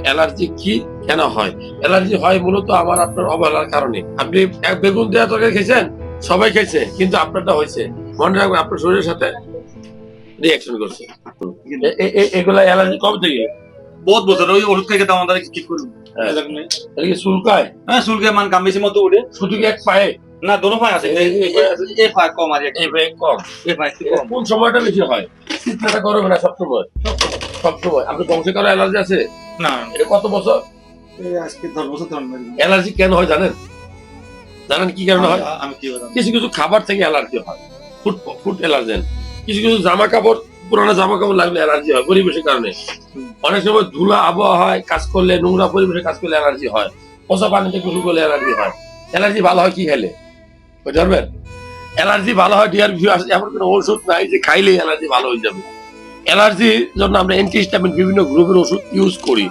Allergy কি কেন হয়? অ্যালার্জি হয় মূলত আমার আপনার অবহেলার কারণে। আপনি এক বেগুন দেওয়া তরকারি খেয়েছেন? সবাই খেয়েছে কিন্তু আপনারটা হয়েছে। মনে রাখবেন আপনার শরীরের সাথে রিয়াকশন করছে। এগুলা অ্যালার্জি কবে থেকে? বহুত বছর ওই ওষুধ খাই আমাদের ঠিক করুন। চুলকায়? হ্যাঁ চুলকে মান কাম বেশি মতো উঠে। শুধু এক পায়ে? না দোনো পায় আছে। এই- এই- এই- এ পায় কম আর এই পায়ে কম। এ পায় কম। কোন সময়টা বেশি হয়? শীতটা গরমে না সবসময় সবসময় আপনার বংশে কারও অ্যালার্জি আছে? না। এটা কত বছর? আজকে দশ। অ্যালার্জি কেন হয় জানেন? জানেন কি কারণে হয়? আমি- আমি কি কিছু কিছু খাবার থেকে অ্যালার্জি হয়। Food food allergen. কিছু কিছু জামা কাপড় পুরানো জামা কাপড় লাগলে অ্যালার্জি হয় পরিবেশের কারণে। অনেক সময় ধুলা আবহাওয়া হয় কাজ করলে নোংরা পরিবেশে কাজ করলে অ্যালার্জি হয়। পচা পানিতে গোসল করলে অ্যালার্জি হয়। অ্যালার্জি ভালো হয় কি খেলে? বুঝতে পারবেন? অ্যালার্জি ভালো হয় ডিয়ার ভিউ এমন কোনো ওষুধ নাই যে খাইলেই অ্যালার্জি ভালো হয়ে যাবে। অ্যালার্জির জন্য আমরা অ্যান্টিহিস্টামিন বিভিন্ন গ্রুপের ওষুধ ইউজ করি।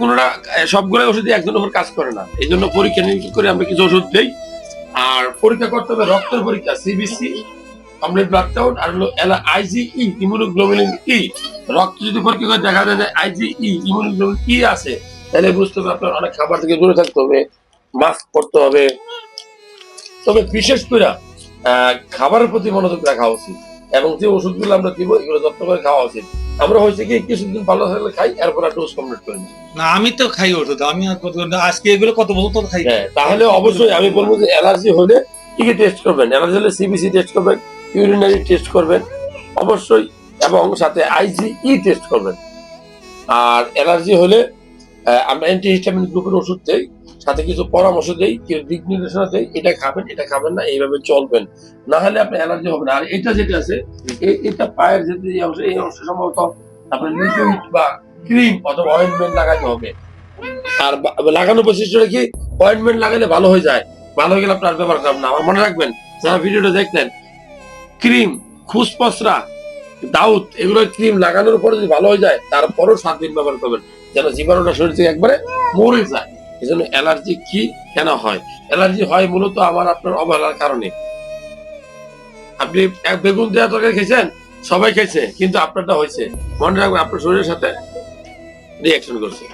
কোনোটা সবগুলো ওষুধই একজনের উপর কাজ করে না। এই জন্য পরীক্ষা নিরীক্ষা করে আমরা কিছু ওষুধ দেই। আর পরীক্ষা করতে হবে রক্তের পরীক্ষা সিবিসি কমপ্লিট ব্লাড কাউন্ট আর হলো আইজিই ইমিউনোগ্লোবুলিন ই রক্ত যদি পরীক্ষা করে দেখা যায় যে আইজিই ইমিউনোগ্লোবুলিন ই আছে, তাহলে বুঝতে হবে আপনার অনেক খাবার থেকে দূরে থাকতে হবে মাস্ক পরতে হবে। তবে বিশেষ করে খাবারের প্রতি মনোযোগ রাখা উচিত। এবং যে ওষুধগুলো আমরা দিব এগুলো যত্ন করে খাওয়া উচিত। আমরা হয়েছে কি কিছুদিন ভালো থাকলে খাই এরপর আর ডোজ কমপ্লিট করি না। আমি তো খাই ওষুধ আমি আজকে এগুলো কত বছর তো খাই? হ্যাঁ তাহলে অবশ্যই আমি বলব যে অ্যালার্জি হলে কি কি টেস্ট করবেন? অ্যালার্জি হলে সিবিসি টেস্ট করবেন ইউরিনারি টেস্ট করবেন অবশ্যই এবং সাথে আইজিই টেস্ট করবেন। আর অ্যালার্জি হলে আমরা অ্যান্টিহিস্টামিন গ্রুপের ওষুধ দেই। সাথে কিছু পরামর্শ দেই দিক নির্দেশনা দেই এটা খাবেন এটা খাবেন না এইভাবে চলবেন। না হলে আপনার অ্যালার্জি হবে না। আর এটা যেটা আছে এটা পায়ের যেতে এই অংশ এই অংশ সম্ভবত আপনার লিকুইড বা ক্রিম অথবা অয়েন্টমেন্ট লাগাতে হবে। আর লাগানোর বৈশিষ্ট্যটা কি অয়েন্টমেন্ট লাগালে ভালো হয়ে যায়। ভালো হয়ে গেলে আপনার ব্যবহার করবেন না। আমার মনে রাখবেন যারা ভিডিওটা দেখলেন ক্রিম খুসপসরা দাউদ এগুলো ক্রিম লাগানোর পরে যদি ভালো হয়ে যায় তারপরও সাত দিন ব্যবহার করবেন। যেন জীবাণুটা শরীর থেকে একবারে মরে যায়। এই জন্য অ্যালার্জি কি কেন হয়? অ্যালার্জি হয় মূলত আমার আপনার অবহেলার কারণে। আপনি এক বেগুন দেওয়া তরকারি খেয়েছেন? সবাই খেয়েছে, কিন্তু আপনারটা হয়েছে। মনে রাখবেন আপনার শরীরের সাথে রিয়াকশন করছে।